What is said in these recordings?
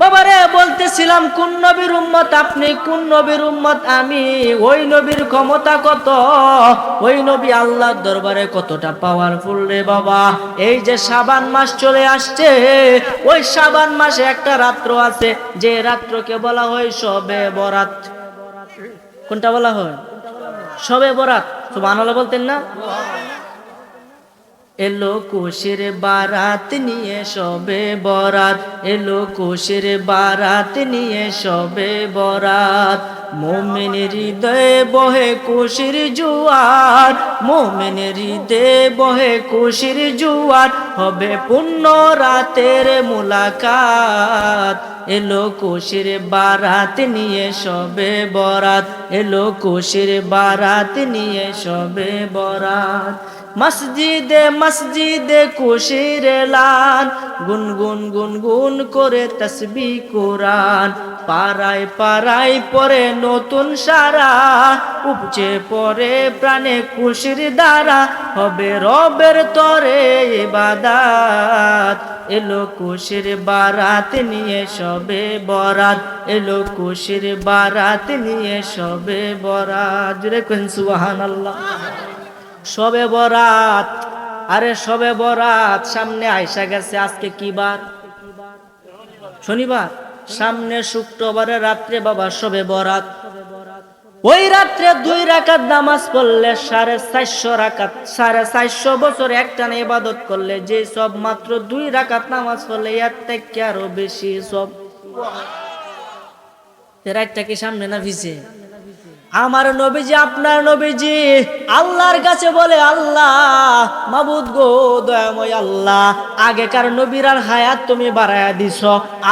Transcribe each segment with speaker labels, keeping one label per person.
Speaker 1: বাবারে, বলতেছিলাম, কোন নবীর উম্মত আপনি, কোন নবীর উম্মত আমি? ওই নবীর ক্ষমতা কত? ওই নবী আল্লাহর দরবারে কতটা পাওয়ারফুল রে বাবা? এই যে সাবান মাস চলে আসছে, ওই সাবান মাসে একটা রাত্র আছে, যে রাত্রকে বলা হয় সবে বরাত। কোনটা বলা হয়? সবে বরাত। সুবহানাল্লাহ বলতেন না? এলো কোশের বারাত নিয়ে সবে বরাত। এলো কোশের বারাত নিয়ে সবে বরাত। মোমেনের হৃদয়ে বহে কোশের জুয়ার। মোমেনের হৃদয়ে বহে কোশের জুয়ার। হবে পুণ্য রাতের মুলাকাত। এলো কোশের বারাত নিয়ে সবে বরাত। এলো কোশের বারাত নিয়ে সবে বরাত। মসজিদে মসজিদে খুশির লান গুনগুন গুনগুন করে তসবি কোরআন। পাড়ায় পাড়ায় পরে নতুন সারা। উপচে পরে প্রাণে খুশির দ্বারা। হবে রবের তরে ইবাদাত। এলো কুশির বারাত নিয়ে সবে বরাত। এলো কুশির বারাত নিয়ে সবে বরাত। জুড়ে সুহান সুবহানাল্লাহ। সবে বরাত। আরে সবে বরাত, সামনে আইসা গেছে আজকে কি বার? শনিবার। সামনে শুক্রবারে রাত্রে বাবা সবে বরাত। ওই রাত্রে দুই রাকাত নামাজ পড়লে সাড়ে চারশো রাকাত, সাড়ে চারশো বছর একটানে ইবাদত করলে যে সব মাত্র দুই রাকাত নামাজ পড়লে এর থেকে আরও বেশি সব। এর একটা কি সামনে না ভিজে? আমার নবীজি, আপনার নবীজি, আল্লাহর কাছে বলে, আল্লাহ, মাবুদ গো, দয়াময় আল্লাহ, আগেকার নবীরার হায়াত তুমি বাড়ায়া দিছ।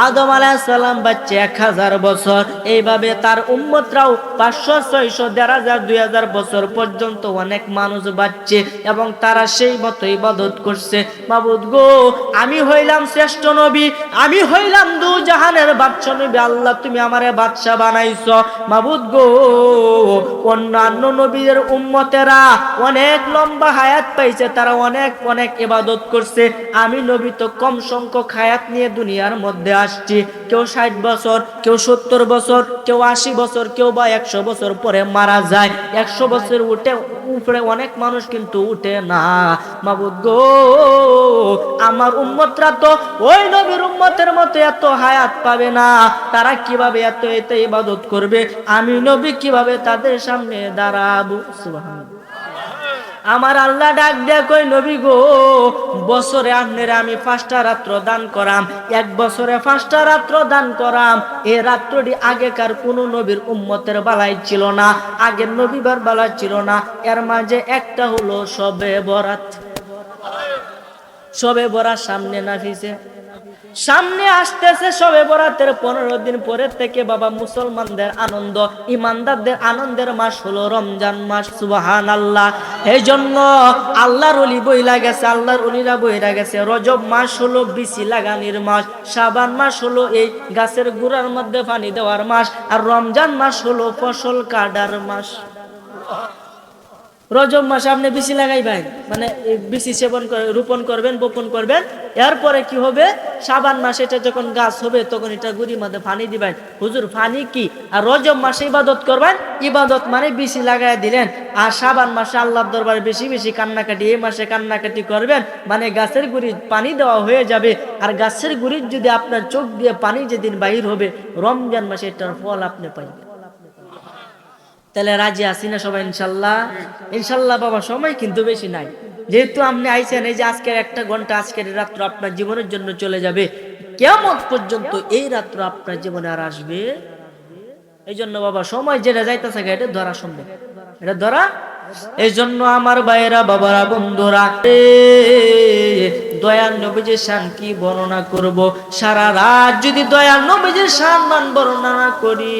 Speaker 1: আদম আলাইসাল্লাম বাচ্চা এক হাজার বছর। এইভাবে তার উম্মতরাও পাঁচশো, ছয়শো, দেড় হাজার, দুই হাজার বছর পর্যন্ত অনেক মানুষ বাচ্চে এবং তারা সেই মতো ইবাদত করছে। মাবুদ গো, আমি হইলাম শ্রেষ্ঠ নবী, আমি হইলাম দু জাহানের বাদশা নবী। আল্লাহ, তুমি আমারে বাদশা বানাইছ। মাবুদ গো অন্যান্য নবীদের উম্মতেরা অনেক লম্বা হায়াত পাইছে, তারা অনেক অনেক এবাদত করছে। আমি নবী তো কম সংখ্যক হায়াত নিয়ে দুনিয়ার মধ্যে আসছি। কেউ ষাট বছর, কেউ সত্তর বছর, কেউ আশি বছর, কেউ বা একশো বছর পরে মারা যায়। একশো বছর উঠে উপরে অনেক মানুষ কিন্তু উঠে না। মাবুদ গো, আমার উম্মতরা তো ওই নবীর উম্মতের মতো এত হায়াত পাবে না। তারা কীভাবে এত এতে ইবাদত করবে? আমি নবী কীভাবে তাদের সামনে দাঁড়াবো? সুবহানাল্লাহ। আমার আল্লাহ ডাক দেয়া নবী গো, বছরে আপনার আমি পাঁচটা রাত্র দান করাম, এক বছরে পাঁচটা রাত্র দান করাম। এ রাত্রটি আগেকার কোন নবীর উম্মতের বালাই ছিল না, আগের নবীবার বালাই ছিল না। এর মাঝে একটা হলো সবে বরাত। সবে বরাত সামনে না ফিসে সামনে আসতেছে সবে বরাতের পনেরো দিন পরে থেকে বাবা মুসলমানদের আনন্দ, ইমানদারদের আনন্দের মাস হলো রমজান মাস সুবাহান আল্লাহ এই জন্য আল্লাহর অলি বইলা গেছে, আল্লাহর অলিরা বইরা গেছে, রজব মাস হলো বিসি লাগানির মাস সাবান মাস হলো এই গাছের গুড়ার মধ্যে পানি দেওয়ার মাস, আর রমজান মাস হলো ফসল কাটার মাস। রজব মাসে আপনি বিসি লাগাইবেন মানে বিসি সেবন রোপণ করবেন, বপন করবেন, এরপরে কি হবে? সাবান মাসে এটা যখন গাছ হবে, তখন এটা গুড়ির মধ্যে পানি দিবেন। হুজুর, পানি কি? আর রজব মাসে ইবাদত করবেন? ইবাদত মানে বিসি লাগাই দিলেন। আর সাবান মাসে আল্লাহর দরবারে বেশি বেশি কান্নাকাটি, এই মাসে কান্নাকাটি করবেন মানে গাছের গুড়ি পানি দেওয়া হয়ে যাবে। আর গাছের গুড়ির যদি আপনার চোখ দিয়ে পানি যেদিন বাহির হবে, রমজান মাসে এটার ফল আপনি পাইবেন। তাহলে রাজি আছি না সবাই, ইনশাল্লাহ? ইনশাল্লাহ বাবা, সময় কিন্তু বেশি নাই। যেহেতু আপনি আইছেন, এই যে আজকের একটা ঘণ্টা, আজকের রাত্র আপনার জীবনের জন্য চলে যাবে। কেমন পর্যন্ত এই রাত্র আপনার জীবনে আর আসবে? এই জন্য বাবা, সময় যেটা যাইতেছে এটা ধরা সম্ভব। এটা ধরা এই জন্য আমার ভাইয়েরা, বাবারা, বন্ধুরা দয়াল নবীজির শান কি বর্ণনা করব? সারা রাত যদি দয়াল নবীজির সম্মান বর্ণনা করি,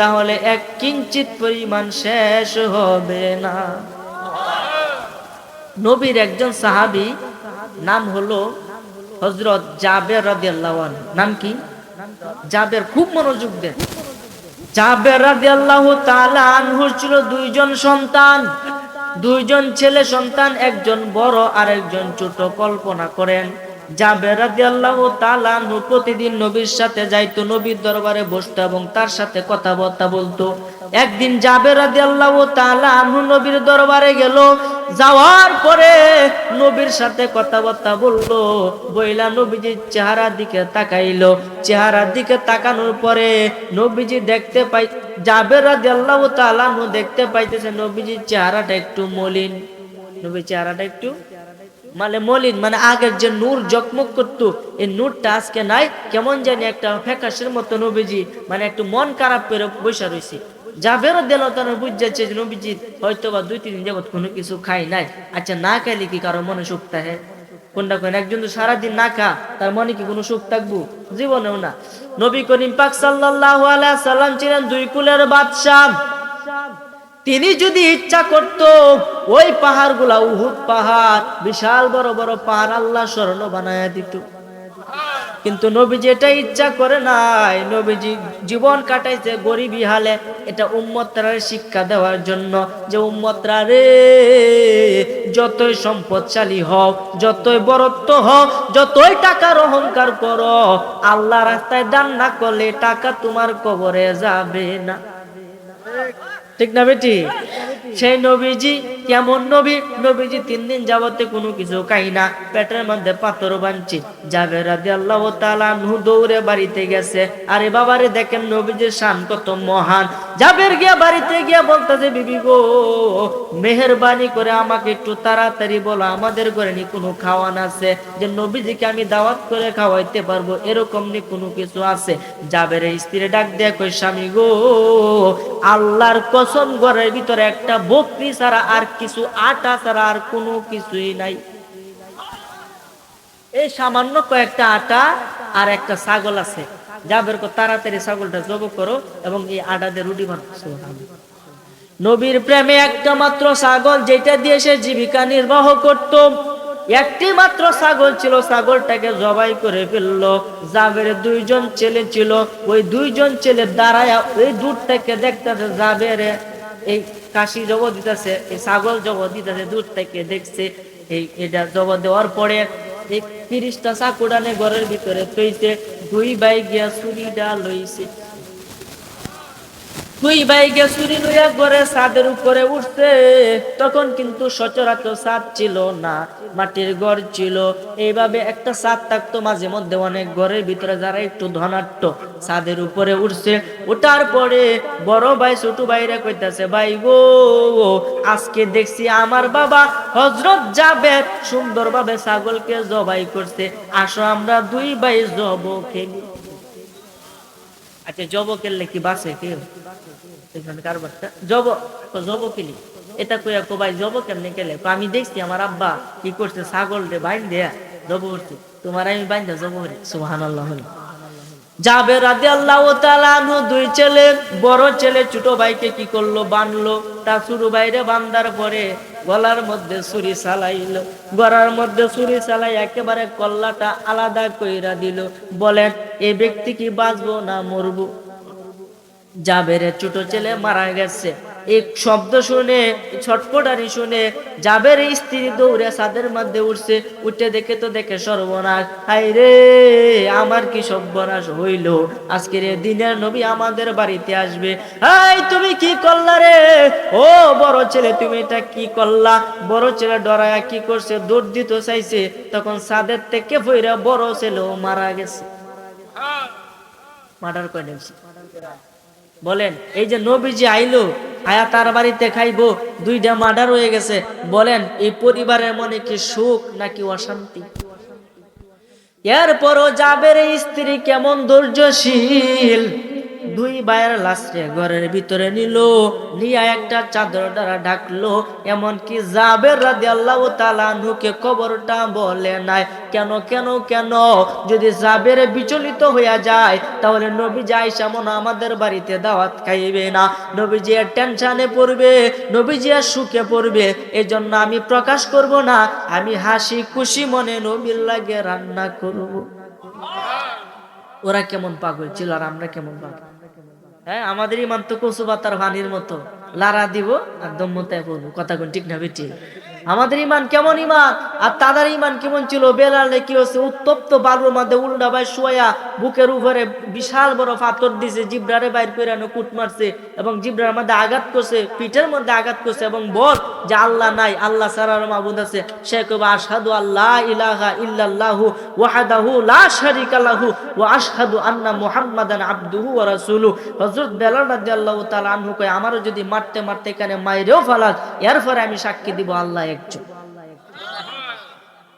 Speaker 1: তাহলে এক কিঞ্চিত পরিমাণ শেষ হবে না। নবীর একজন সাহাবি, নাম হলো হজরত জাবের রাদিয়াল্লাহু আনহু। নাম কি? জাবের, খুব মনোযোগ দেন। জাবের রাদিয়াল্লাহু তাআলা আনহুর ছিল দুইজন সন্তান। দুইজন ছেলে সন্তান, একজন বড় আর একজন ছোট। কল্পনা করেন জাবের রাদিয়াল্লাহু তাআলা প্রতিদিন নবীর সাথে যাইতো, নবীর দরবারে বসতো এবং তার সাথে কথাবার্তা বলতো। একদিন জাবের রাদিয়াল্লাহু তাআলা নবীর দরবারে গেল, যাওয়ার পরে নবীর সাথে কথাবার্তা বলল, বইলা নবীজির চেহারার দিকে তাকাইলো। চেহারার দিকে তাকানোর পরে নবীজি দেখতে পাই, জাবের রাদিয়াল্লাহু তাআলা দেখতে পাইতেছে নবীজির চেহারাটা একটু মলিন। নবীর চেহারাটা একটু মানে মলিন মানে আগের যে নূর জকমক করতো, এই নূরটা আজকে নাই। কেমন জানি একটা ফ্যাকাশের মতো নবীজি মানে একটু মন খারাপ করে বসে রয়েছে যাবেরও দিল তার বুঝাচ্ছে যে নবীজি হয়তো বা দুই, তিন যাবত কোনো কিছু খাই নাই। আচ্ছা না খাইলে কি কারও মনে সুখ থাকে? কোনটা কোন একজন তো সারাদিন না খা, তার মনে কি কোনো সুখ থাকব? জীবনেও না। নবী করিম পাক সাল্লাল্লাহু আলাইহি সাল্লাম ছিলেন দুই কুলের বাদশাহ। তিনি যদি ইচ্ছা করত, ওই পাহাড়গুলা উহুদ পাহাড়, বিশাল বড় বড় পাহাড় আল্লাহ স্মরণ বানায় দিত। কিন্তু নবীজি এটা ইচ্ছা করে নাই। নবীজি জীবন কাটাইছে গরিবি হালে, এটা উম্মতরা শিক্ষা দেওয়ার জন্য যে উম্মতরা রে যতই সম্পদশালী হও, যতই বরত্ব হও, যতই টাকার অহংকার করো, আল্লাহ রাস্তায় দান না করলে টাকা তোমার কবরে যাবে না। ঠিক না বেটি? সেই নবীজি, কেমন নবী? নবীজি তিন দিন যাবতে কোনো কিছু খাই না। পেটের মধ্যে পাথর বানছি। যাবে রাজি আল্লাহ নু দৌড়ে বাড়িতে গেছে। আরে বাবারে, দেখেন নবীজির শান কত মহান। যাবের গিয়া বাড়িতে গিয়া বলতেছে বিবি গো, মেহরবানি করে আমাকে একটু তাড়াতাড়ি বলো, আমাদের ঘরে নি কোনো খাওয়ান আছে? যে নবীজিকে আমি দাওয়াত করে খাওয়াইতে পারব, এরকম নি কোনো কিছু আছে? যাবের স্ত্রী ডাক দিয়ে কই স্বামী গো, আল্লাহর কসম ঘরের ভিতরে একটা বকরি ছাড়া আর কিছু আটা ছাড়া আর কোনো কিছুই নাই। এই সামান্য কয়েকটা আটা আর একটা ছাগল আছে। যাবের কো তাড়াতাড়ি ছাগলটা জব করো এবং এই আটা দিয়ে রুটি বানাচ্ছো নবীর প্রেমে একটা মাত্র ছাগল, যেটা দিয়ে সে জীবিকা নির্বাহ করত। একটি মাত্র ছাগল ছিল, ছাগলটাকে জবাই করে ফেলল। জাবের দুইজন ছেলে ছিল, ওই দুইজন ছেলে দাঁড়ায় ওই দূরটাকে দেখতেছে, জাবের এই কাশি জব দিতেছে, এই ছাগল জব দিতেছে, দুধটাকে দেখছে, এই এটা জব দেওয়ার পরে এই তিরিশটা চাকুডানে ঘরের ভিতরে তৈছে দুই ভাই গিয়া ছুরিটা লইছে। দুই ভাইকে চুরি লইয়া করে ছাদের উপরে উঠছে। তখন কিন্তু সচরাচর ছিল না, মাটির ঘর ছিল। এইভাবে একটা থাকতো, মাঝে মধ্যে অনেক ঘরের ভিতরে যারা একটু ধনাট্য ছাদের উপরে উঠছে। পরে বড় ভাই, ছোট ভাইরা কইতাছে, ভাই গো, আজকে দেখছি আমার বাবা হজরত যাবে সুন্দরভাবে ছাগলকে জবাই করছে। আসো আমরা দুই ভাই জব খেলি আচ্ছা জব কেলে কি বাসে কেউ? এখানে কারবারটা। জব জব কেলি? এটা কইয়া কো, ভাই, জব কেমনে কেলে? তো আমি দেখছি আমার আব্বা কি করছে, ছাগল রে বাইন দেয়া, জব করছে। তোমার আমি বাইন দেয়া, জব করি। সুবহানাল্লাহ যাবে রাধে আল্লাহ তালানু দুই ছেলে, বড় ছেলে, ছোট ভাইকে কি করল? বানলো। তা শুরু বাইরে বান্দার পরে গলার মধ্যে ছুরি চালাইল। গলার মধ্যে ছুরি চালাই একেবারে কল্লাটা আলাদা কইরা দিল। বলেন এই ব্যক্তি কি বাঁচবো না মরবো? জাবের ছোট ছেলে মারা গেছে। এই শব্দ শুনে ছটপটানি শুনে জাবের স্ত্রী দৌড়ে ছাদের মধ্যে উঠছে। উঠে দেখে তো দেখে সর্বনাশ। হাই রে আমার কি সর্বনাশ হইল? আজকের দিনের নবী আমাদের বাড়িতে আসবে। হাই তুমি কি করলা রে? ও বড় ছেলে তুমি এটা কি করলা? বড় ছেলে ডরায়া কি করছে? দৌড় দিতে চাইছে। তখন ছাদের থেকে ফইরা বড় ছেলেও মারা গেছে। মার্ডার করে দিয়েছে বলেন, এই যে নবীজি আইলো, আয়া তার বাড়িতে খাইবো, দুইটা মার্ডার হয়ে গেছে। বলেন, এই পরিবারের মনে কি সুখ নাকি অশান্তি? এরপরও যাবের স্ত্রী কেমন ধৈর্যশীল? দুই ভাইয়ের লাশে ঘরের ভিতরে নিল, নিয়া একটা চাদর দ্বারা ঢাকলো। এমনকি জাবের রাদি আল্লাহ তালানুকে কবরটা বলে নাই, কেন কেন কেন? যদি জাবের বিচলিত হইয়া যায়, তাহলে নবী যাই সামন আমাদের বাড়িতে দাওয়াত খাইবে না। নবীজি টেনশনে পড়বে, নবীজি সুখে পড়বে। এই জন্য আমি প্রকাশ করব না, আমি হাসি খুশি মনে নবীর লাগে রান্না করব। ওরা কেমন পাগল ছিল আর আমরা কেমন পাগল? হ্যাঁ আমাদের ইমান তো কচু পাতার পানির মতো। লারা দিব আর দম্মতায় বলব। কথা কোন ঠিক না, বেটি? আমাদের ইমান কেমন ইমান আর তাদের ইমান কেমন ছিল? বেলালে কি হচ্ছে উত্তপ্ত বালুর মধ্যে উল্টা ভাই শোয়া বুকের উপরে বিশাল বড় পাথর দিছে জিব্রারে বাইর করে কুট মারছে এবং জিব্রার মধ্যে আঘাত করছে, পিঠের মধ্যে আঘাত করছে এবং বল যে আল্লাহ নাই, আল্লাহ সারার মাবুদ আছে। সে কবে আশহাদু আল্লাহ ইলাহা ইল্লাল্লাহু ওয়াহদাহু লা শারিকা লাহু ওয়া আশহাদু আন্না মুহাম্মাদান আবদুহু ওয়া রাসূলুহু হযরত বেলাল রাদিয়াল্লাহু তাআলা আনহু কয়, আমারও যদি মারতে মারতে এখানে মাইরেও ফালাক এরপরে আমি সাক্ষী দিব আল্লাহ একজন।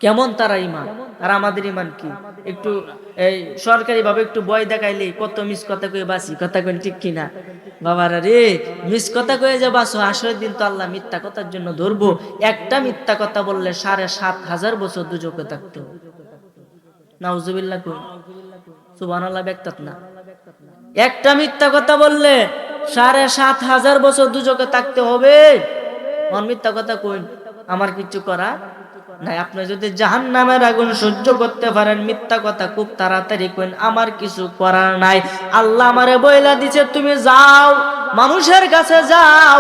Speaker 1: কেমন তারা ইমান আর আমাদের ইমান কি? একটু, এই সরকারি ভাবে একটু বয় দেখাইলে কত মিস কথা কয়ে বাসি কথা কই ঠিক কিনা? বাবারা রে, মিস কথা কয়ে যে বাসো দিন তো আল্লাহ মিথ্যা কথার জন্য ধরবো। একটা মিথ্যা কথা বললে সাড়ে সাত হাজার বছর দুজকে থাকতে। একটা মিথ্যা কথা বললে সাড়ে সাত হাজার বছর দুজকে থাকতে হবে। আমার মিথ্যা কথা কই আমার কিছু করা নাই। আপনি যদি জাহান নামের আগুন সহ্য করতে পারেন, মিথ্যা কথা খুব তাড়াতাড়ি করেন আমার কিছু করার নাই। আল্লাহ আমারে বইলা দিছে, তুমি যাও, মানুষের কাছে যাও,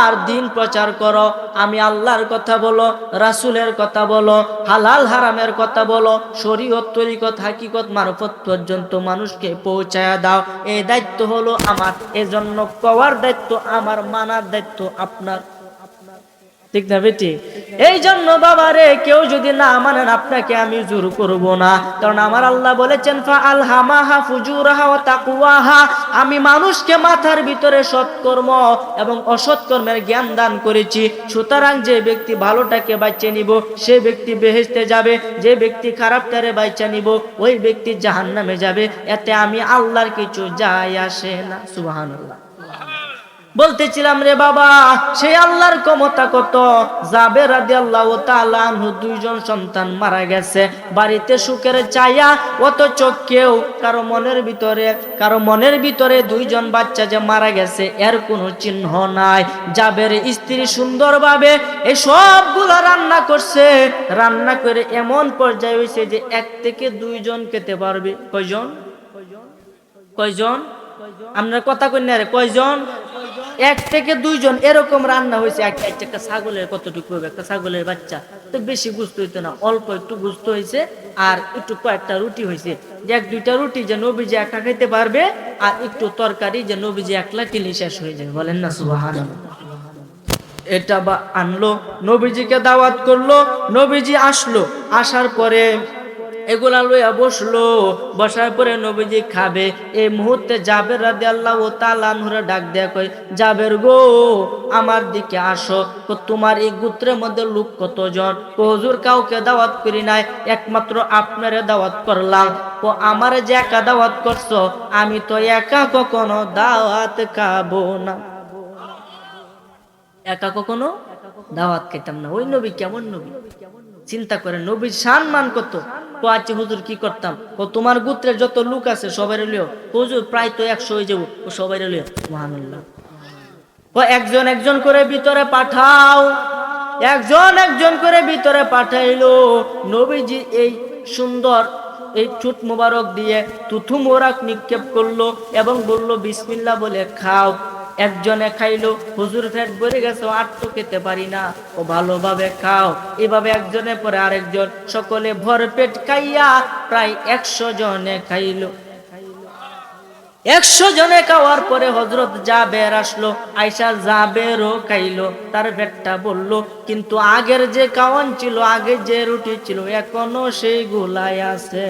Speaker 1: আর দিন প্রচার করো। আমি আল্লাহর কথা বলো, রাসুলের কথা বলো, হালাল হারামের কথা বলো, শরীয়ত তরিকত, হাকিকত, মারফত পর্যন্ত মানুষকে পৌঁছায়া দাও। এই দায়িত্ব হলো আমার, এজন্য কওয়ার দায়িত্ব আমার, মানার দায়িত্ব আপনার। ঠিক না বেটি? এই জন্য বাবারে কেউ যদি না মানেন আপনাকে আমি জোর করব না। কারণ আমার আল্লাহ বলেছেন ফা আল হামাহা ফুজুরাহা আমি মানুষকে মাথার ভিতরে সৎকর্ম এবং অসৎকর্মের জ্ঞান দান করেছি। সুতরাং যে ব্যক্তি ভালোটাকে বাঁচিয়ে নিব, সে ব্যক্তি বেহেশতে যাবে। যে ব্যক্তি খারাপটারে বাঁচিয়ে নিব, ওই ব্যক্তি জাহান্নামে যাবে। এতে আমি আল্লাহর কিছু যায় আসে না। সুবহানাল্লাহ। বলতেছিলাম, রে বাবা সেই আল্লাহর ক্ষমতা কত? যাবে রাদি আল্লাহ তালানহু দুইজন সন্তান মারা গেছে। বাড়িতে সুখের চাইয়া অথচ কেউ কারও মনের ভিতরে, কারও মনের ভিতরে দুইজন বাচ্চা যে মারা গেছে, এর কোনো চিহ্ন নাই। যাবের স্ত্রী সুন্দরভাবে এই সবগুলো রান্না করছে। রান্না করে এমন পর্যায়ে হয়েছে যে এক থেকে দুইজন খেতে পারবে। কয়জন কয়জন? কয়জন? আপনার কথা না রে, কয়জন? এক থেকে দুইজন, এরকম রান্না হয়েছে। একটা ছাগলের কতটুকু হবে? একটা ছাগলের বাচ্চা। তো বেশি গুস্ত হইতো না, অল্প একটু গুস্ত হয়েছে আর একটু কয়েকটা রুটি হয়েছে এক দুইটা রুটি যে নবীজি একা খাইতে পারবে, আর একটু তরকারি যে নবীজি একলা টিলি শেষ হয়ে যাবে। বলেন না সুবাহান এটা বা আনলো, নবীজিকে দাওয়াত করল, নবীজি আসলো। আসার পরে এগুলা লইয়া বসল। বসার পরে নবীজি খাবে। এই মুহূর্তে জাবের রাদি আল্লাহ ও তালানহুরে ডাক দেয়া কই জাবের গো, আমার দিকে আসো। তো তোমার এই গোত্রের মধ্যে লোক কতজন? হুজুর কাউকে দাওয়াত করি নাই, একমাত্র আপনারে দাওয়াত করলাম। ও আমারে যে একা দাওয়াত করছ, আমি তো একা কখনো দাওয়াত খাব না। একা কখনো দাওয়াত খেতাম না। ওই নবী কেমন নবী? চিন্তা করে নবীর সম্মান কত? তো আচ্ছা হুজুর কি করতাম? ও তোমার গোত্রের যত লোক আছে সবাই লিও। হুজুর প্রায় তো একশো হয়ে যাব ও সবাই লিও। মহানুল্লাহ ও একজন একজন করে ভিতরে পাঠাও। একজন একজন করে ভিতরে পাঠাইলো। নবীজি এই সুন্দর, এই ছুট মোবারক দিয়ে তুথু মোরাক নিক্ষেপ করল এবং বলল বিসমিল্লা বলে, খাও। একজনে খাইলো, হুজুর ফেট ভরে গেছে, আর তো খেতে পারি না। ও ভালোভাবে খাও। এভাবে একজনের পরে আরেকজন সকলে ভর পেট খাইয়া প্রায় একশো জনে খাইলো। একশো জনে খাওয়ার পরে হজরত জাবের আসলো আইসা জাবেরও খাইলো। তার পেটটা বলল, কিন্তু আগের যে খাওয়ান ছিল, আগে যে রুটি ছিল, এখনও সেই গুলাই আছে।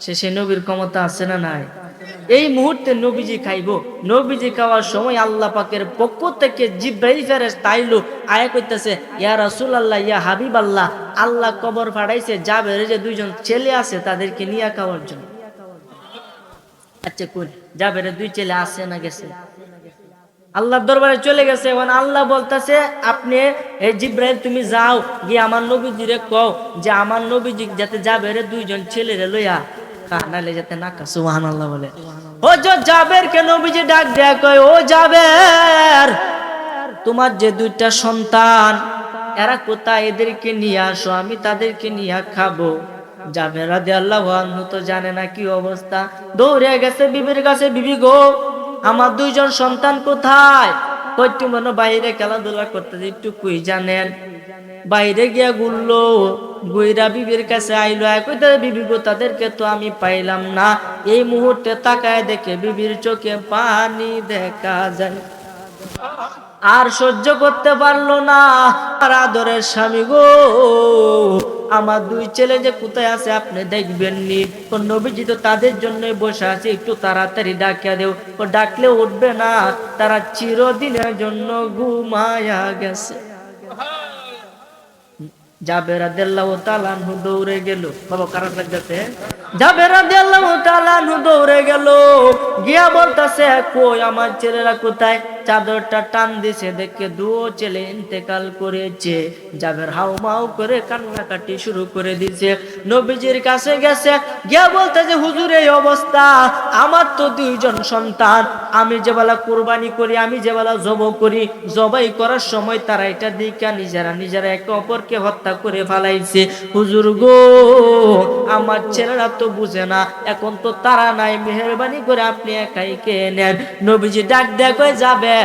Speaker 1: সে সে নবীর ক্ষমতা আছে না নাই? এই মুহূর্তে নবীজি খাইবো। নবীজি খাওয়ার সময় আল্লাহ পাকের পক্ষ থেকে জিব্রাইল ফেরেস তাইলো আয়া কইতেছে, ইয়া রাসূল আল্লাহ ইয়া হাবিব আল্লাহ আল্লাহ কবর ফাড়াইছে যাবে যে দুইজন ছেলে আছে তাদেরকে নিয়ে খাওয়ার জন্য। আচ্ছা কোন দুই ছেলে না গেছে? দরবারে চলে গেছে এখন আল্লাহ বলতেছে, আপনি এই জিব্রাইল, তুমি যাও, গিয়ে আমার নবীজিরে কও যে আমার নবীজি যাতে যাবে রে দুইজন ছেলেরে লইয়া যাতে না কা, সুবহানাল্লাহ বলে। ও যে জাবের কে নবীজি ডাক দেয়া কয়, ও জাবের, তোমার যে দুইটা সন্তান, এরা কোথায় এদেরকে নিয়ে আসো, আমি তাদেরকে নিয়ে খাব। যাবে রাধে আল্লাহ তো জানে না কি অবস্থা। দৌড়ে গেছে বিবির কাছে, বিবি গো, আমার দুইজন সন্তান কোথায়? কইটু মনে বাইরে খেলাধুলা করতেছে, একটু কুই জানেন? বাইরে গিয়া গুললো গুইরা বিবির কাছে আইলো বিবি গো, তাদেরকে তো আমি পাইলাম না। এই মুহূর্তে তাকায় দেখে বিবির চোখে পানি দেখা যায়। আর সহ্য করতে পারল না আর আদরের স্বামী গো। আমার দুই ছেলে যে কোথায় আছে আপনি দেখবেন নি নবীজি তো তাদের জন্য বসে আছে, একটু তাড়াতাড়ি ডাকিয়া দেও। ও ডাকলে উঠবে না, তারা চিরদিনের জন্য ঘুমায়া গেছে। জাবেরা দৌড়ে কারণ লাগতেছে? দৌড়ে গেল। গিয়া বলতাছে কই আমার ছেলেরা কোথায়? চাদরটা টান দিছে, দেখে দুও ছেলে ইন্তেকাল করেছে। জাবের হাউ মাউ করে কান্নাকাটি শুরু করে দিছে। নবীজির কাছে গেছে, গিয়া বলতেছে হুজুর, এই অবস্থা। আমার তো দুইজন সন্তান। আমি যে বেলা কোরবানি করি, আমি যে বেলা জব করি, জবাই করার সময় তারা এটা দিকা নিজেরা নিজেরা একে অপরকে হত্যা করে ফেলাইছে। হুজুর গো, আমার ছেলেরা তো বুঝে না। এখন তো তারা নাই, মেহরবানি করে আপনি একাই কে নেন। নবীজি ডাক দেখো যাবে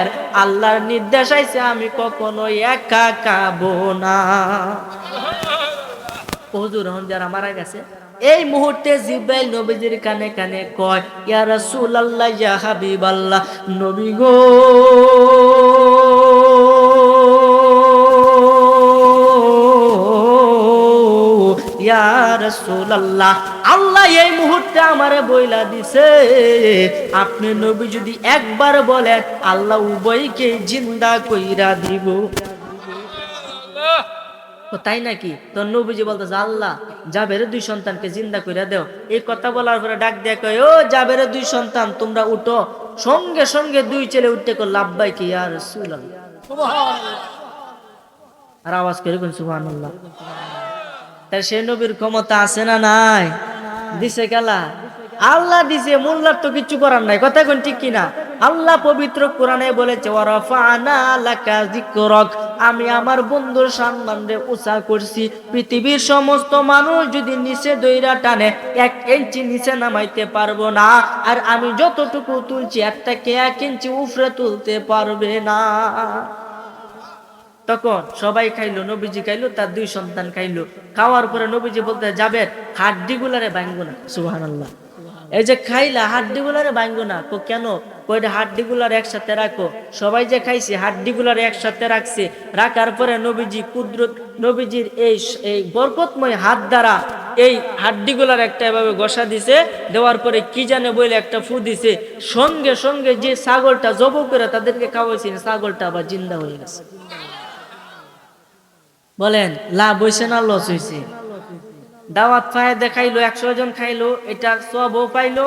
Speaker 1: আল্লাহর নির্দেশ আইছে, আমি কখনো একা খাব না। হুজুর হন যারা মারা গেছে, এই মুহূর্তে জিব্রাইল নবীজির কানে কানে কয়, ইয়া রাসূলুল্লাহ, ইয়া হাবিবাল্লাহ, নবী গো। ইয়া রাসূলুল্লাহ আল্লাহ এই মুহূর্তে আমারে বইলা দিছে। আপনি নবী যদি একবার বলেন আল্লাহ উভয়কে জিন্দা কইরা দিব। তাই নাকি? তোর নবীজি বলতেছে আল্লাহ জাবের দুই সন্তানকে জিন্দা করে দেও। এই কথা বলার পরে ডাক দেয়া কয় ও জাবের দুই সন্তান তোমরা উঠো। সঙ্গে সঙ্গে দুই ছেলে উঠতে কর লাভবাই কি আর আর আওয়াজ করে কোন সুবহানাল্লাহ। তাই সে নবীর ক্ষমতা আছে না নাই? দিছে গেলা আল্লাহ দিছে, মোল্লার তো কিছু করার নাই। কথা কোন ঠিক কিনা? আল্লাহ পবিত্র কোরআনে বলেছে আমি আমার বন্ধুর সম্মানে উঁচা করছি। পৃথিবীর সমস্ত মানুষ যদি নিচে দইরা টানে, এক ইঞ্চি নিচে নামাইতে পারব না। আর আমি যতটুকু তুলছি একটাকে এক ইঞ্চি উফরে তুলতে পারবে না। তখন সবাই খাইলো, নবীজি খাইলো, তার দুই সন্তান খাইলো। খাওয়ার পরে নবীজি বলতে যাবে হাড্ডি গুলারে ভাঙ্গো না। সুহান এই যে খাইলা হাড্ডি গুলারে ভাঙ্গো না কেন? কইটা হাড্ডি গুলার একসাথে রাখো। সবাই যে খাইছে হাড্ডি গুলার একসাথে রাখছে। রাখার পরে নবীজি কুদরত, নবীজির এই এই বরকতময় হাত দ্বারা এই হাড্ডি গুলার একটা এভাবে গসা দিছে। দেওয়ার পরে কি জানে বলে একটা ফু দিছে। সঙ্গে সঙ্গে যে ছাগলটা জব করে তাদেরকে খাওয়াইছে, ছাগলটা আবার জিন্দা হয়ে গেছে। বলেন লাভ হয়েছে না লস হয়েছে দাওয়াত ফায়ে দেখাইলো, একশো জন খাইলো, এটা সবও পাইলো,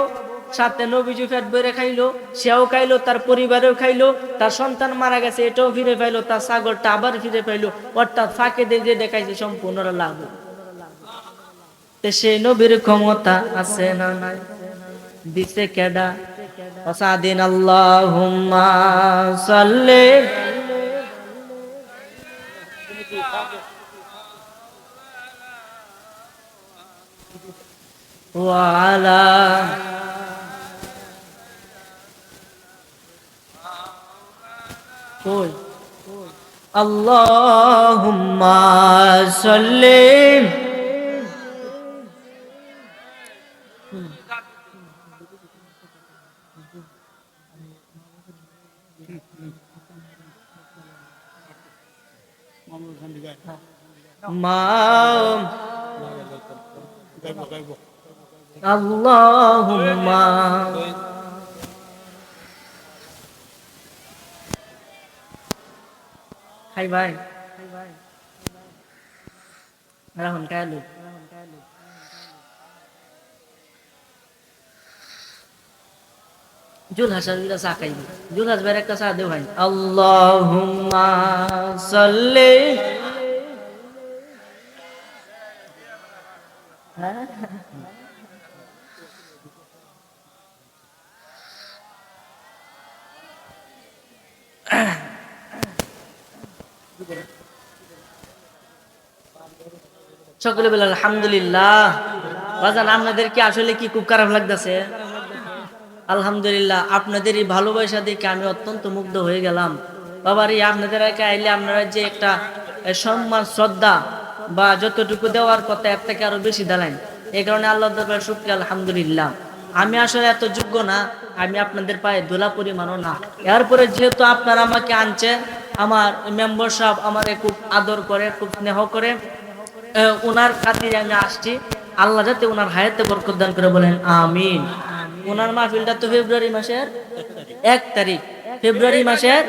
Speaker 1: সাথে নবীজু ফেট বেড়ে খাইলো, সেও খাইলো, তার পরিবারেও খাইলো, তার সন্তান মারা গেছে, এটাও ফিরে পাইলো, তার ছাগলটা আবার ফিরে পাইলো, অর্থাৎ ফাঁকে দিয়ে যে দেখাইছে সম্পূর্ণ লাভ সে নবীর ক্ষমতা আছে না নাই? দিছে কেডা? অসাদিন আল্লাহুম্মা সাল্লি وعلى قول اللهم صل ما اللهم খাই ভাই রাহুল কালু জুল হাসান দুইটা চা খাইবি জুল হাসবার একটা চা দেও ভাই আল্লাহুম্মা সাল্লি হ্যাঁ সকলে বলে, আলহামদুলিল্লাহ। বাজান, আপনাদের কি আসলে কি খুব খারাপ লাগতেছে? আলহামদুলিল্লাহ আপনাদের এই ভালোবাসা দেখে আমি অত্যন্ত মুগ্ধ হয়ে গেলাম। বাবার এই আপনাদের আইলে আপনারা যে একটা সম্মান, শ্রদ্ধা বা যতটুকু দেওয়ার কথা এর থেকে আরও বেশি দিলেন। এই কারণে আল্লাহ দরবার শুক্রিয়া, আলহামদুলিল্লাহ। আমি আসলে এত যোগ্য না, আমি আপনাদের পায়ে দোলা পরিমাণও না। এরপরে যেহেতু আপনারা আমাকে আনছে আমার মেম্বার সাহেব আমারে খুব আদর করে, খুব স্নেহ করে ওনার খাতিরে আমি আসছি। আল্লাহ যাতে ওনার হায়াতে বরকত দান করে বলেন, আমিন। ওনার মাহফিলটা তো ফেব্রুয়ারি মাসের এক তারিখ। ফেব্রুয়ারি মাসের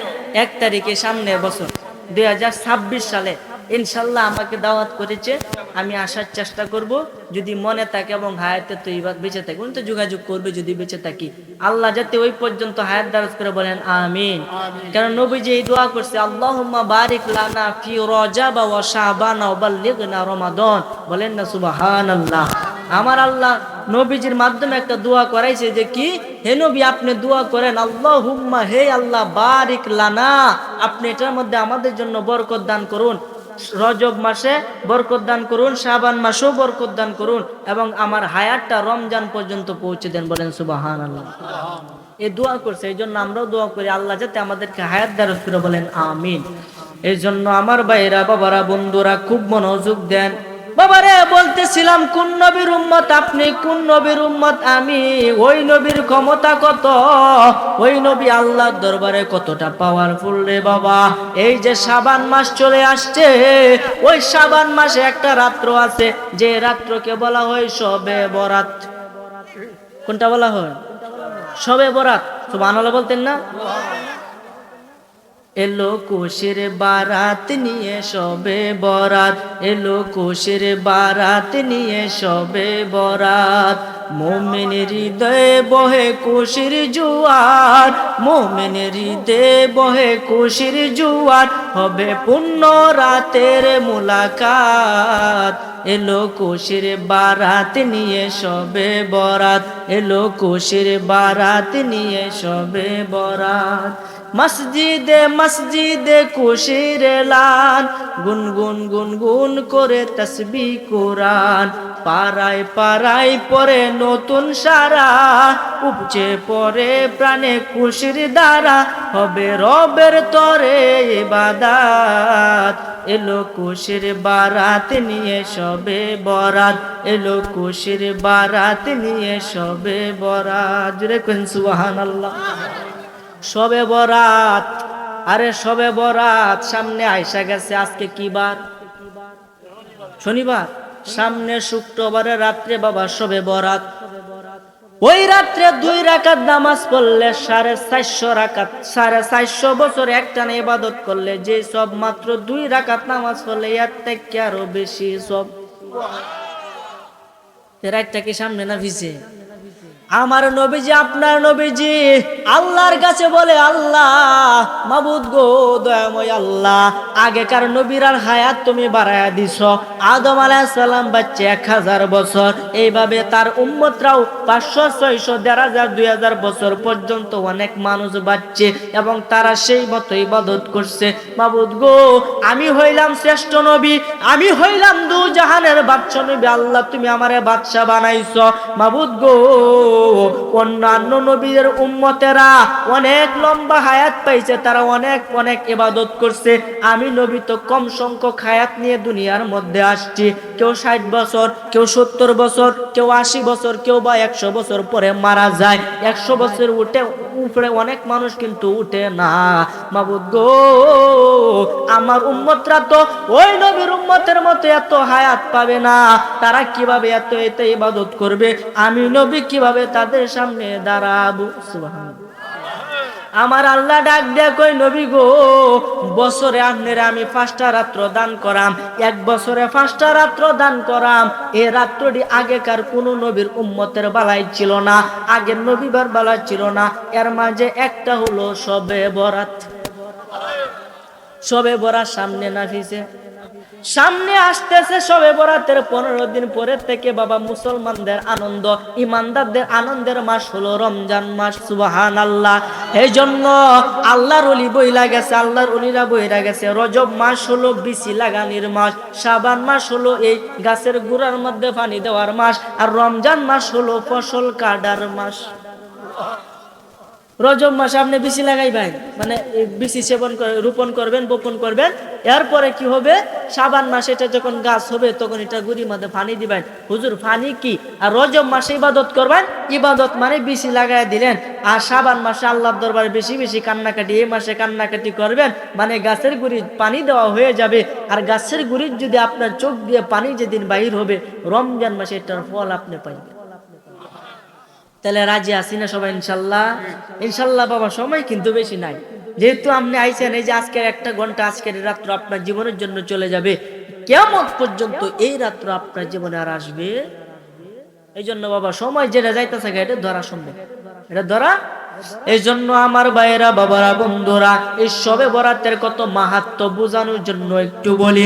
Speaker 1: এক তারিখে সামনের বছর। দুই হাজার ছাব্বিশ সালে ইনশাল্লাহ আমাকে দাওয়াত করেছে আমি আসার চেষ্টা করব। যদি মনে থাকে এবং হায়াতে তো এই বেঁচে থাকে উনি তো যোগাযোগ করবে যদি বেঁচে থাকি। আল্লাহ যাতে ওই পর্যন্ত হায়াত দারাজ করে বলেন আমিন। কারণ নবীজি এই দোয়া করছে আল্লাহুম্মা বারিক লানা ফি রজাব ওয়া শাবান ওয়া বাল্লিগনা রমাদান। বলেন না সুবহানাল্লাহ। আমার আল্লাহ নবীজির মাধ্যমে একটা দোয়া করাইছে যে কি হে নবী আপনি দোয়া করেন আল্লাহ হুম্মা হে আল্লাহ বারিক লানা আপনি এটার মধ্যে আমাদের জন্য বরকত দান করুন। রজব মাসে বরকত দান করুন শাহবান মাসেও বরকত দান করুন এবং আমার হায়াতটা রমজান পর্যন্ত পৌঁছে দেন বলেন সুবাহান আল্লাহ এই দোয়া করছে এই জন্য আমরাও দোয়া করি আল্লাহ যাতে আমাদেরকে হায়াত দ্বারত করে বলেন আমিন। এই জন্য আমার ভাইরা বাবারা বন্ধুরা খুব মনোযোগ দেন। বাবারে, বলতেছিলাম, কোন নবীর উম্মত আপনি, কোন নবীর উম্মত আমি? ওই নবীর ক্ষমতা কত? ওই নবী আল্লাহর দরবারে কতটা পাওয়ারফুল রে বাবা? এই যে সাবান মাস চলে আসছে, ওই সাবান মাসে একটা রাত্র আছে, যে রাত্রকে বলা হয় সবে বরাত। কোনটা বলা হয়? সবে বরাত। সুবহানাল্লাহ বলতেন না? এলো কোশের বারাত নিয়ে সবে বরাত। এলো কোশের বারাত নিয়ে সবে বরাত। মোমেনের হৃদয়ে বহে কোশের জুয়ার। মোমেনের হৃদয়ে বহে কোশের জুয়ার। হবে পূর্ণ রাতের মুলাকাত। এলো কোশের বারাত নিয়ে সবে বরাত। এলো কোশের বারাত নিয়ে সবে বরাত। মসজিদে মসজিদে কুশির লান গুনগুন গুনগুন করে তসবি কোরআন। পাড়ায় পাড়ায় পরে নতুন সারা, উপচে পরে প্রাণে খুশির দ্বারা। হবে রবের তরে ইবাদাত। এলো কুশির বারাত নিয়ে সবে বরাত। এলো কুশির বারাত নিয়ে সবে বরাত। জুড়ে কেন সুবহানাল্লাহ। সবে বরাত। আরে সবে বরাত, সামনে আইসা গেছে আজকে কি বার? শনিবার? সামনে শুক্রবারে, রাত্রে বাবা সবে বরাত। ওই রাত্রে দুই রাকাত নামাজ পড়লে সাড়ে চারশো রাকাত, সাড়ে চারশো বছর একটানে ইবাদত করলে যে সব মাত্র দুই রাকাত নামাজ পড়লে এর থেকে আরও বেশি সব। রাতটা কি সামনে না ভিজে? আমার নবীজি, আপনার নবীজি, আল্লাহর কাছে বলে, আল্লাহ, মাবুদ গো, দয়াময় আল্লাহ, আগেকার নবীরার হায়াত তুমি বাড়ায়া দিছ। আদম আলাইসাল্লাম বাচ্চা এক হাজার বছর। এইভাবে তার উম্মতরাও পাঁচশো, ছয়শো, দেড় হাজার, দুই হাজার বছর পর্যন্ত অনেক মানুষ বাচ্চে এবং তারা সেই মতো ইবাদত করছে। মাবুদ গো, আমি হইলাম শ্রেষ্ঠ নবী, আমি হইলাম দু জাহানের বাদশা নবী। আল্লাহ, তুমি আমারে বাদশা বানাইছ। মাবুদ গো অন্যান্য নবীদের উম্মতেরা অনেক লম্বা হায়াত পাইছে, তারা অনেক অনেক ইবাদত করছে। আমি নবী তো কম সংখ্যক হায়াত নিয়ে দুনিয়ার মধ্যে আসছি। কেউ ষাট বছর, কেউ সত্তর বছর, কেউ আশি বছর, কেউ বা একশো বছর পরে মারা যায়। একশো বছর উঠে, উপরে অনেক মানুষ কিন্তু উঠে না। মাবুদ গো, আমার উম্মতরা তো ওই নবীর উম্মতের মতো এত হায়াত পাবে না। তারা কীভাবে এত এত ইবাদত করবে? আমি নবী কীভাবে তাদের সামনে দাঁড়াবো। আমার আল্লাহ ডাক দেয়া কই নবী গো, বছরে আপনারা আমি পাঁচটা রাত্র দান করাম, এক বছরে পাঁচটা রাত্র দান করাম। এ রাত্রটি আগেকার কোন নবীর উম্মতের বালাই ছিল না, আগের নবীবার বালাই ছিল না। এর মাঝে একটা হলো, সবে বরাত। সবে বরাত সামনে না ফিসে সামনে আসতেছে সবে বরাতের পনেরো দিন পরে থেকে বাবা মুসলমানদের আনন্দ, ইমানদারদের আনন্দের মাস হলো রমজান মাস সুবাহান আল্লাহ এই জন্য আল্লাহর অলি বইলা গেছে, আল্লাহর অলিরা বইরা গেছে, রজব মাস হলো বিসি লাগানির মাস সাবান মাস হলো এই গাছের গুড়ার মধ্যে পানি দেওয়ার মাস, আর রমজান মাস হলো ফসল কাটার মাস। রজব মাসে আপনি বিসি লাগাইবেন মানে বিসি সেবন রোপণ করবেন, বপন করবেন, এরপরে কি হবে? সাবান মাসে এটা যখন গাছ হবে, তখন এটা গুড়ির মধ্যে পানি দিবেন। হুজুর, পানি কি? আর রজব মাসে ইবাদত করবেন? ইবাদত মানে বিসি লাগাই দিলেন। আর সাবান মাসে আল্লাহর দরবারে বেশি বেশি কান্নাকাটি, এই মাসে কান্নাকাটি করবেন মানে গাছের গুড়ি পানি দেওয়া হয়ে যাবে। আর গাছের গুড়ির যদি আপনার চোখ দিয়ে পানি যেদিন বাহির হবে, রমজান মাসে এটার ফল আপনি পাইবেন। তাহলে রাজি আছি না সবাই, ইনশাল্লাহ? ইনশাল্লাহ বাবা, সময় কিন্তু বেশি নাই। যেহেতু আপনি আইছেন, এই যে আজকের একটা ঘণ্টা, আজকের রাত্র আপনার জীবনের জন্য চলে যাবে। কেমন পর্যন্ত এই রাত্র আপনার জীবনে আর আসবে? এই জন্য বাবা, সময় যেটা যাইতেছে এটা ধরা সম্ভব। এটা ধরা এই জন্য আমার ভাইয়েরা, বাবারা, বন্ধুরা, এই সবে বরাতের কত মাহাত্ম বোঝানোর জন্য একটু বলি।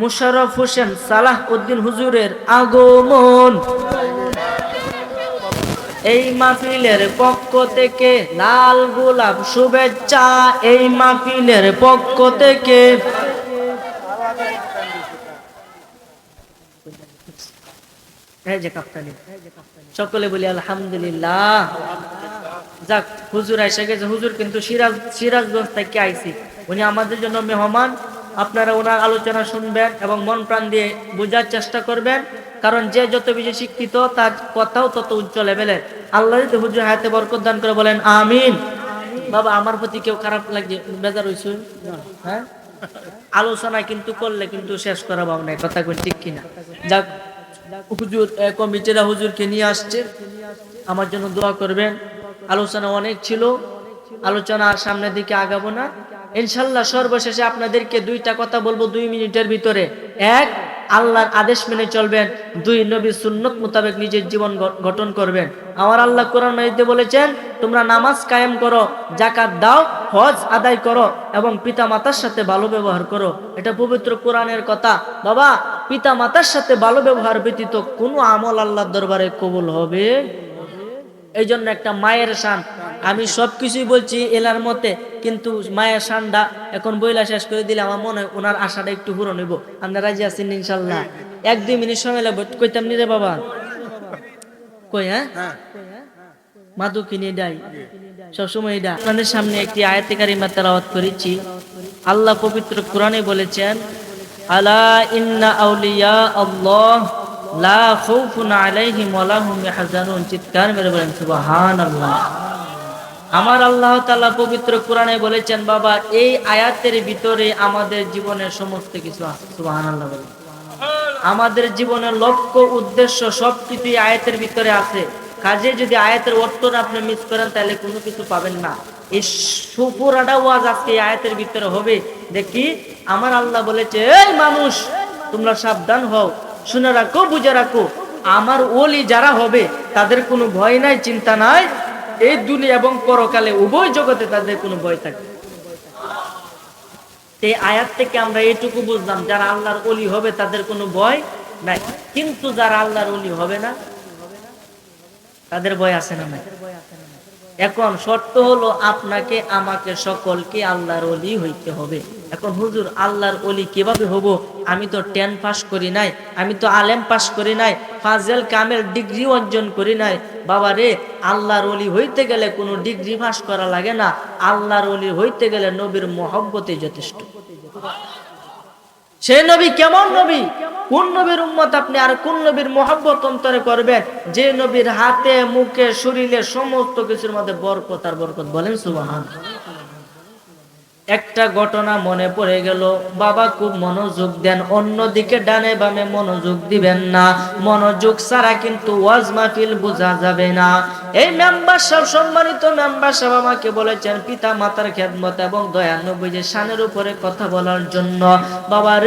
Speaker 1: মুশারফ হোসেন সালাহ উদ্দিন হুজুরের আগমন। এই মাহফিলের পক্ষ থেকে লাল গোলাপ শুভেচ্ছা, এই মাহফিলের পক্ষ থেকে। সকলে বলি আলহামদুলিল্লাহ। যাক, হুজুর এসে গেছে। হুজুর কিন্তু সিরাজ সিরাজগঞ্জ থেকে আইসি। উনি আমাদের জন্য মেহমান। আপনারা ওনার আলোচনা শুনবেন এবং মন প্রাণ দিয়ে বোঝার চেষ্টা করবেন। কারণ যে যত বেশি শিক্ষিত, তার কথাও তত উচ্চ লেভেলের আল্লাহ হুজুর হায়াতে বরকত দান করে বলেন, আমিন। বাবা, আমার প্রতি কেউ খারাপ লাগছে, বেজার হয়েছে হ্যাঁ? আলোচনা কিন্তু করলে কিন্তু শেষ করা পাবো না কথা কোন ঠিক কিনা? যাক, হুজুর কমিটিরা হুজুরকে নিয়ে আসছে। আমার জন্য দোয়া করবেন। আলোচনা অনেক ছিল। আলোচনা সামনের দিকে আগাবো না। ইনশাল্লাহ সর্বশেষে আপনাদেরকে দুইটা কথা বলব দুই মিনিটের ভিতরে। এক, আল্লাহর আদেশ মেনে চলবেন। দুই নবী সুন্নত মোতাবেক নিজের জীবন গঠন করবেন। আমার আল্লাহ কোরআন মাইতে বলেছেন, তোমরা নামাজ কায়েম করো জাকাত দাও, হজ আদায় করো এবং পিতা মাতার সাথে ভালো ব্যবহার করো। এটা পবিত্র কোরআনের কথা। বাবা পিতা মাতার সাথে ভালো ব্যবহার ব্যতীত কোনো আমল আল্লাহর দরবারে কবুল হবে? এই জন্য একটা মায়ের শান। আমি সব কিছুই বলছি এলার মতে কিন্তু মায়ের শানটা এখন বইলা শেষ করে দিলে আমার মনে হয় ওনার আশাটা একটু পূরণ হইব। আমরা রাজি আছেন ইনশাল্লাহ। এক দুই মিনিট সময় লাগবে। কইতাম নি রে বাবা? কই হ্যাঁ? মাদু কিনে ডাই সবসময় এটা। আপনাদের সামনে একটি আয়াতে কারিমা তেলাওয়াত করেছি। আল্লাহ পবিত্র কোরআনে বলেছেন, আলা ইন্না আউলিয়া আল্লাহ লা খাউফুন আলাইহিম ইয়াহজানুন। চিৎকার বলেন, সুবহানাল্লাহ। আমার আল্লাহ তাআলা পবিত্র কোরআনে বলেছেন, বাবা, এই আয়াতের ভিতরে আমাদের জীবনের সমস্ত কিছু আছে। সুবহানাল্লাহ বলেন। আমাদের জীবনের লক্ষ্য, উদ্দেশ্য সবকিছুই আয়াতের ভিতরে আছে। কাজে যদি আয়াতের অর্থটা আপনি মিস করেন, তাহলে কোনো কিছু পাবেন না। এই সুপুরাটা ওয়াজ আজকে আয়াতের ভিতরে হবে। দেখি, আমার আল্লাহ বলেছে, এই মানুষ, তোমরা সাবধান হও। শুনে রাখো, বুঝে রাখো। আমার ওলি যারা হবে, তাদের কোনো ভয় নাই, চিন্তা নাই। এই দুনিয়া এবং পরকালে উভয় জগতে তাদের কোনো ভয় থাকে এই আয়াত থেকে আমরা এইটুকু বুঝলাম, যারা আল্লাহর অলি হবে, তাদের কোনো ভয় নাই। কিন্তু যারা আল্লাহর অলি হবে না, তাদের ভয় আছে না নাই? এখন শর্ত হলো, আপনাকে, আমাকে সকলকে আল্লাহর অলি হইতে হবে। এখন হুজুর, আল্লাহর অলি কীভাবে হব? আমি তো টেন পাস করি নাই, আমি তো আলেম পাস করি নাই, ফাজেল কামেল ডিগ্রি অর্জন করি নাই। বাবা রে, আল্লাহর অলি হইতে গেলে কোনো ডিগ্রি পাস করা লাগে না। আল্লাহর অলি হইতে গেলে নবীর মহব্বতে যথেষ্ট। সেই নবী কেমন নবী? কোন নবীর উম্মত আপনি আর কোন নবীর মোহাব্বত অন্তরে করবেন? যে নবীর হাতে, মুখে, শরীরে সমস্ত কিছুর মধ্যে বরকত আর বরকত। বলেন সুবাহান একটা ঘটনা মনে পড়ে গেল, বাবা খুব মনোযোগ দেন, অন্যদিকে ডানে বামে মনোযোগ দিবেন না। মনোযোগ ছাড়া কিন্তু ওয়াজ মাহফিল বোঝা যাবে না। এই মেম্বার সাহেব, সম্মানিত মেম্বার সাহেব আমাকে বলেছেন পিতা মাতার খেদমত এবং দয়ানব্বই যে সানের উপরে কথা বলার জন্য। বাবার